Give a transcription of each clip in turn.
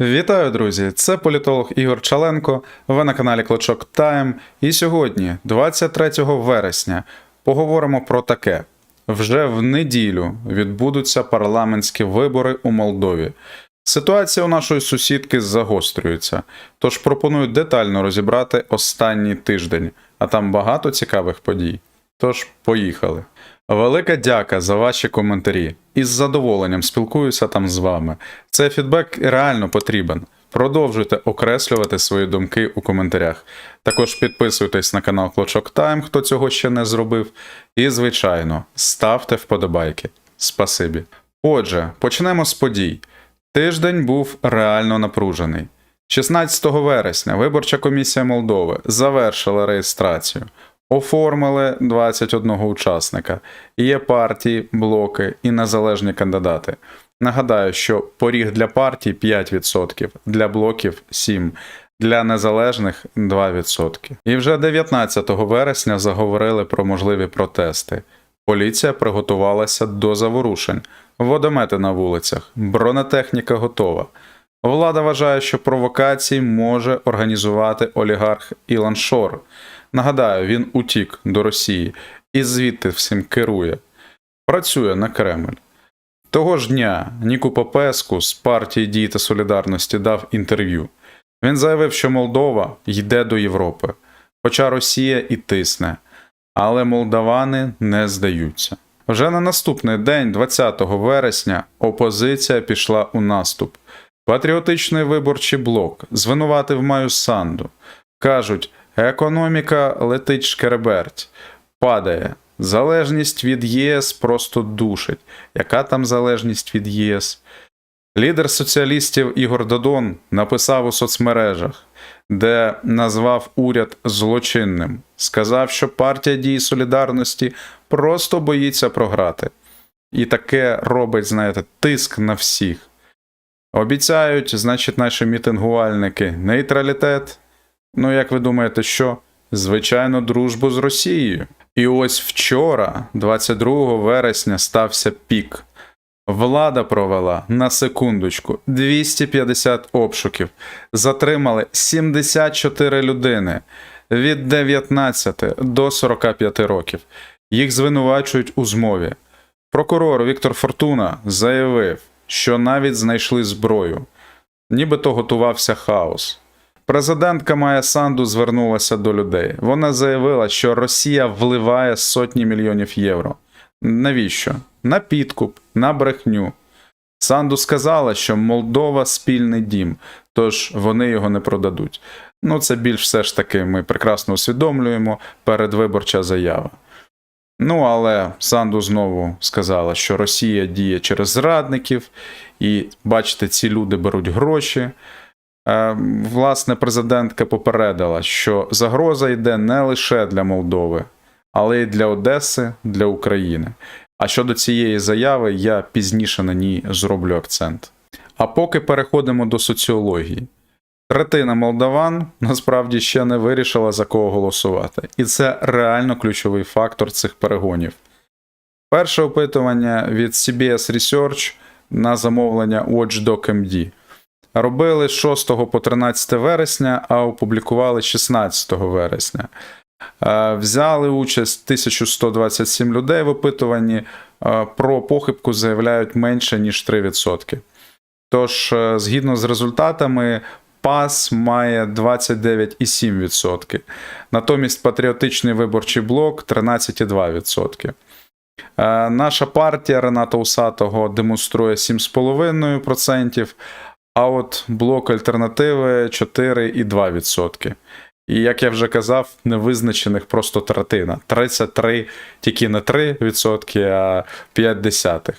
Вітаю, друзі! Це політолог Ігор Чаленко. Ви на каналі Клочок Тайм. І сьогодні, 23 вересня, поговоримо про таке: вже в неділю відбудуться парламентські вибори у Молдові. Ситуація у нашої сусідки загострюється, тож пропоную детально розібрати останній тиждень, а там багато цікавих подій. Тож, поїхали. Велика дяка за ваші коментарі. Із задоволенням спілкуюся там з вами. Цей фідбек реально потрібен. Продовжуйте окреслювати свої думки у коментарях. Також підписуйтесь на канал Клочок Тайм, хто цього ще не зробив. І, звичайно, ставте вподобайки. Спасибі. Отже, почнемо з подій. Тиждень був реально напружений. 16 вересня виборча комісія Молдови завершила реєстрацію. Оформили 21 учасника. Є партії, блоки і незалежні кандидати. Нагадаю, що поріг для партій 5%, для блоків 7%, для незалежних 2%. І вже 19 вересня заговорили про можливі протести. Поліція приготувалася до заворушень, водомети на вулицях, бронетехніка готова. Влада вважає, що провокації може організувати олігарх Ілон Шор. Нагадаю, він утік до Росії і звідти всім керує. Працює на Кремль. Того ж дня Ніку Попеску з партії дії та солідарності дав інтерв'ю. Він заявив, що Молдова йде до Європи, хоча Росія і тисне, але молдавани не здаються. Вже на наступний день, 20 вересня, опозиція пішла у наступ. Патріотичний виборчий блок звинуватив Маю Санду. Кажуть, економіка летить шкереберть, падає. Залежність від ЄС просто душить. Яка там залежність від ЄС? Лідер соціалістів Ігор Додон написав у соцмережах, де назвав уряд злочинним. Сказав, що партія дії солідарності просто боїться програти. І таке робить, знаєте, тиск на всіх. Обіцяють, значить, наші мітингувальники нейтралітет. Ну, як ви думаєте, що? Звичайно, дружбу з Росією. І ось вчора, 22 вересня, стався пік. Влада провела на секундочку 250 обшуків, затримали 74 людини від 19 до 45 років. Їх звинувачують у змові. Прокурор Віктор Фортуна заявив, що навіть знайшли зброю, нібито готувався хаос. Президентка Майя Санду звернулася до людей. Вона заявила, що Росія вливає сотні мільйонів євро. Навіщо? На підкуп, на брехню. Санду сказала, що Молдова спільний дім, тож вони його не продадуть. Ну, це більш все ж таки ми прекрасно усвідомлюємо передвиборча заява. Ну, але Санду знову сказала, що Росія діє через зрадників, і бачите, ці люди беруть гроші. Е, Власне, президентка попередила, що загроза йде не лише для Молдови, але й для Одеси, для України. А щодо цієї заяви, я пізніше на ній зроблю акцент. А поки переходимо до соціології. Третина молдаван насправді ще не вирішила за кого голосувати, і це реально ключовий фактор цих перегонів. Перше опитування від CBS Research на замовлення Watchdog MD робили 6 по 13 вересня, а опублікували 16 вересня. Е, Взяли участь 1127 людей в опитуванні, е, про похибку заявляють менше, ніж 3%. Тож, е, згідно з результатами, ПАС має 29,7%. Натомість патріотичний виборчий блок 13,2%. Е, Наша партія Рената Усатого демонструє 7,5%, а от блок альтернативи 4,2%. І як я вже казав, невизначених просто третина. 33 тільки не 3%, а 5 десятих.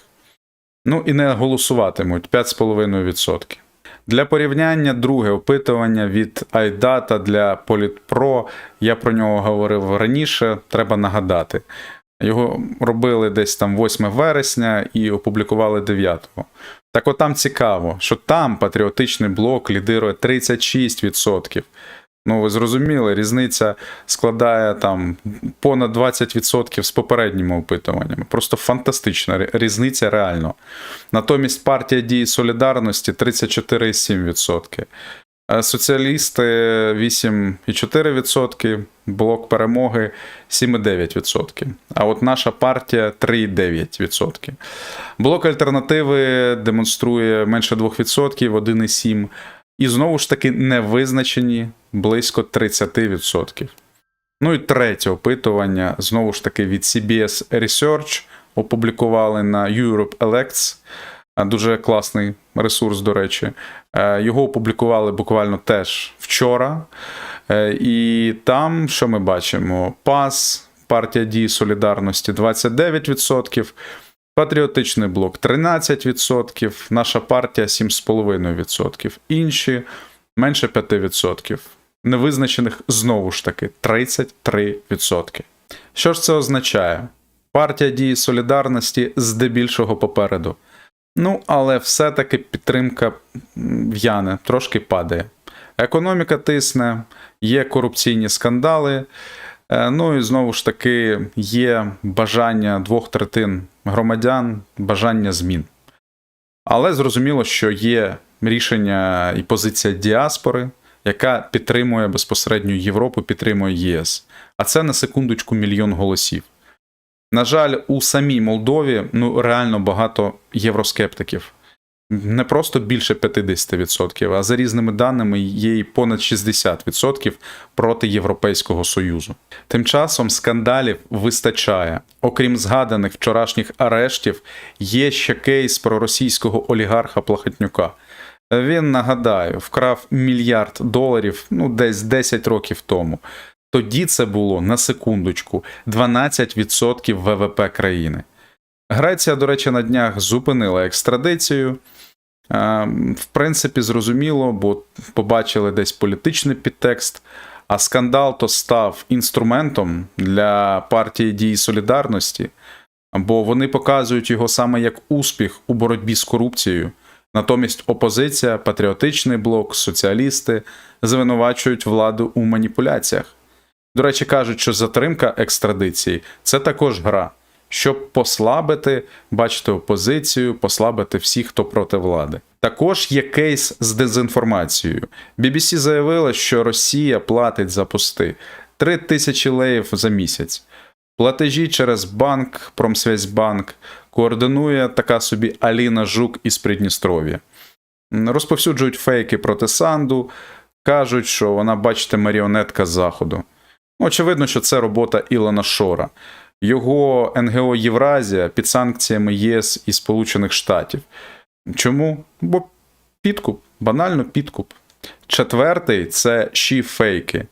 Ну і не голосуватимуть 5,5%. Для порівняння друге опитування від iData для Politpro, я про нього говорив раніше, треба нагадати. Його робили десь там 8 вересня і опублікували 9. Так от там цікаво, що там патріотичний блок лідирує 36%. Ну, ви зрозуміли, різниця складає там понад 20% з попередніми опитуваннями. Просто фантастична різниця реально. Натомість партія дії солідарності 34,7%. Е, Соціалісти 8,4%, блок перемоги 7,9%. А от наша партія 3,9%. Блок альтернативи демонструє менше 2%, 1,7%. І знову ж таки невизначені близько 30%. Ну і третє опитування, знову ж таки, від CBS Research опублікували на Europe Elects. Дуже класний ресурс, до речі. Е, Його опублікували буквально теж вчора. Е, І там, що ми бачимо? ПАС, партія дії солідарності 29%, Патріотичний блок 13%, наша партія 7,5%, інші менше 5%. Невизначених знову ж таки 33%. Що ж це означає? Партія дії солідарності здебільшого попереду. Ну, але все-таки підтримка в'яне, трошки падає. Економіка тисне, є корупційні скандали. Е, Ну і знову ж таки є бажання двох третин громадян, бажання змін. Але зрозуміло, що є рішення і позиція діаспори, яка підтримує безпосередньо Європу, підтримує ЄС. А це на секундочку мільйон голосів. На жаль, у самій Молдові ну реально багато євроскептиків. Не просто більше 50%, а за різними даними є і понад 60% проти Європейського Союзу. Тим часом скандалів вистачає. Окрім згаданих вчорашніх арештів, є ще кейс про російського олігарха Плахотнюка. Він, нагадаю, вкрав мільярд доларів ну, десь 10 років тому. Тоді це було на секундочку 12% ВВП країни. Греція, до речі, на днях зупинила екстрадицію. Е, В принципі, зрозуміло, бо побачили десь політичний підтекст. А скандал то став інструментом для партії дії солідарності, бо вони показують його саме як успіх у боротьбі з корупцією. Натомість опозиція, патріотичний блок, соціалісти звинувачують владу у маніпуляціях. До речі, кажуть, що затримка екстрадиції це також гра, щоб послабити, бачите, опозицію, послабити всіх, хто проти влади. Також є кейс з дезінформацією. BBC заявила, що Росія платить за пости 3 тисячі леїв за місяць. Платежі через банк, Промсвязьбанк, координує така собі Аліна Жук із Придністров'я. Розповсюджують фейки проти Санду, кажуть, що вона, бачите, маріонетка заходу. Ну, Очевидно, що це робота Ілона Шора. Його НГО Євразія під санкціями єС і Сполучених Штатів. Чому? Бо підкуп, банально підкуп. Четвертий це ші фейки.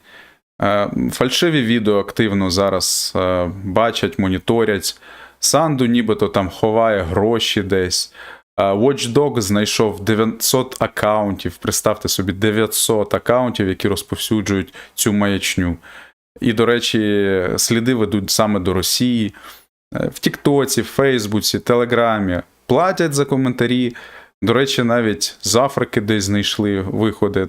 Е, Фальшиві відео активно зараз е, бачать, моніторять. Санду нібито там ховає гроші десь. Е, Watchdog знайшов 900 акаунтів. Представте собі, 900 акаунтів, які розповсюджують цю маячню. І, до речі, сліди ведуть саме до Росії. Е, В Тіктоці, в Фейсбуці, Телеграмі платять за коментарі. До речі, навіть з Африки десь знайшли виходи,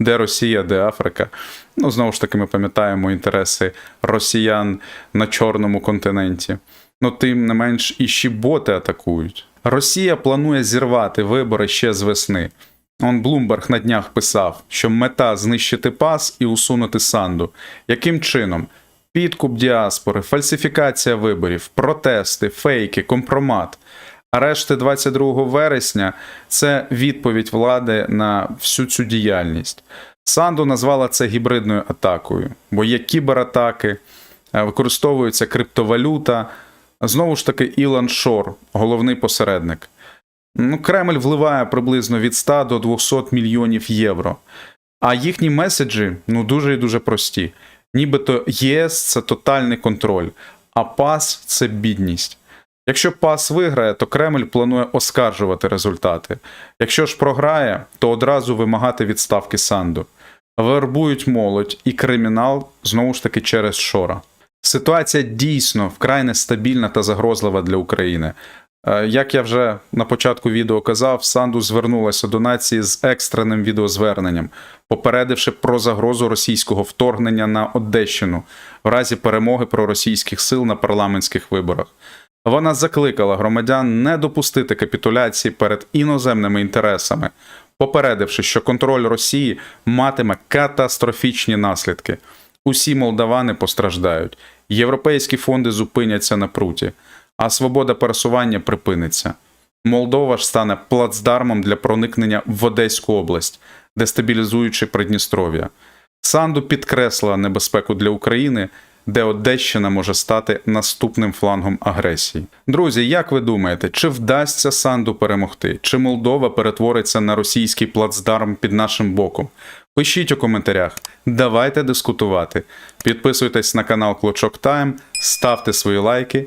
де Росія, де Африка. Ну, знову ж таки, ми пам'ятаємо інтереси росіян на чорному континенті. Ну, тим не менш, і ще боти атакують. Росія планує зірвати вибори ще з весни. Он Блумберг на днях писав, що мета знищити пас і усунути санду. Яким чином? Підкуп діаспори, фальсифікація виборів, протести, фейки, компромат. Арешти 22 вересня це відповідь влади на всю цю діяльність. Санду назвала це гібридною атакою, бо є кібератаки, е, використовується криптовалюта. Знову ж таки, Ілон Шор, головний посередник. Ну, Кремль вливає приблизно від 100 до 200 мільйонів євро. А їхні меседжі ну, дуже і дуже прості. Нібито ЄС це тотальний контроль, а ПАС це бідність. Якщо ПАС виграє, то Кремль планує оскаржувати результати. Якщо ж програє, то одразу вимагати відставки Санду. Вербують молодь і кримінал знову ж таки через Шора. Ситуація дійсно вкрай нестабільна та загрозлива для України. Е, Як я вже на початку відео казав, Санду звернулася до нації з екстреним відеозверненням, попередивши про загрозу російського вторгнення на Одещину в разі перемоги проросійських сил на парламентських виборах. Вона закликала громадян не допустити капітуляції перед іноземними інтересами, попередивши, що контроль Росії матиме катастрофічні наслідки. Усі молдавани постраждають, європейські фонди зупиняться на пруті, а свобода пересування припиниться. Молдова ж стане плацдармом для проникнення в Одеську область, дестабілізуючи Придністров'я. Санду підкреслила небезпеку для України, де Одещина може стати наступним флангом агресії. Друзі, як ви думаєте, чи вдасться Санду перемогти? Чи Молдова перетвориться на російський плацдарм під нашим боком? Пишіть у коментарях, давайте дискутувати. Підписуйтесь на канал Клочок Тайм, ставте свої лайки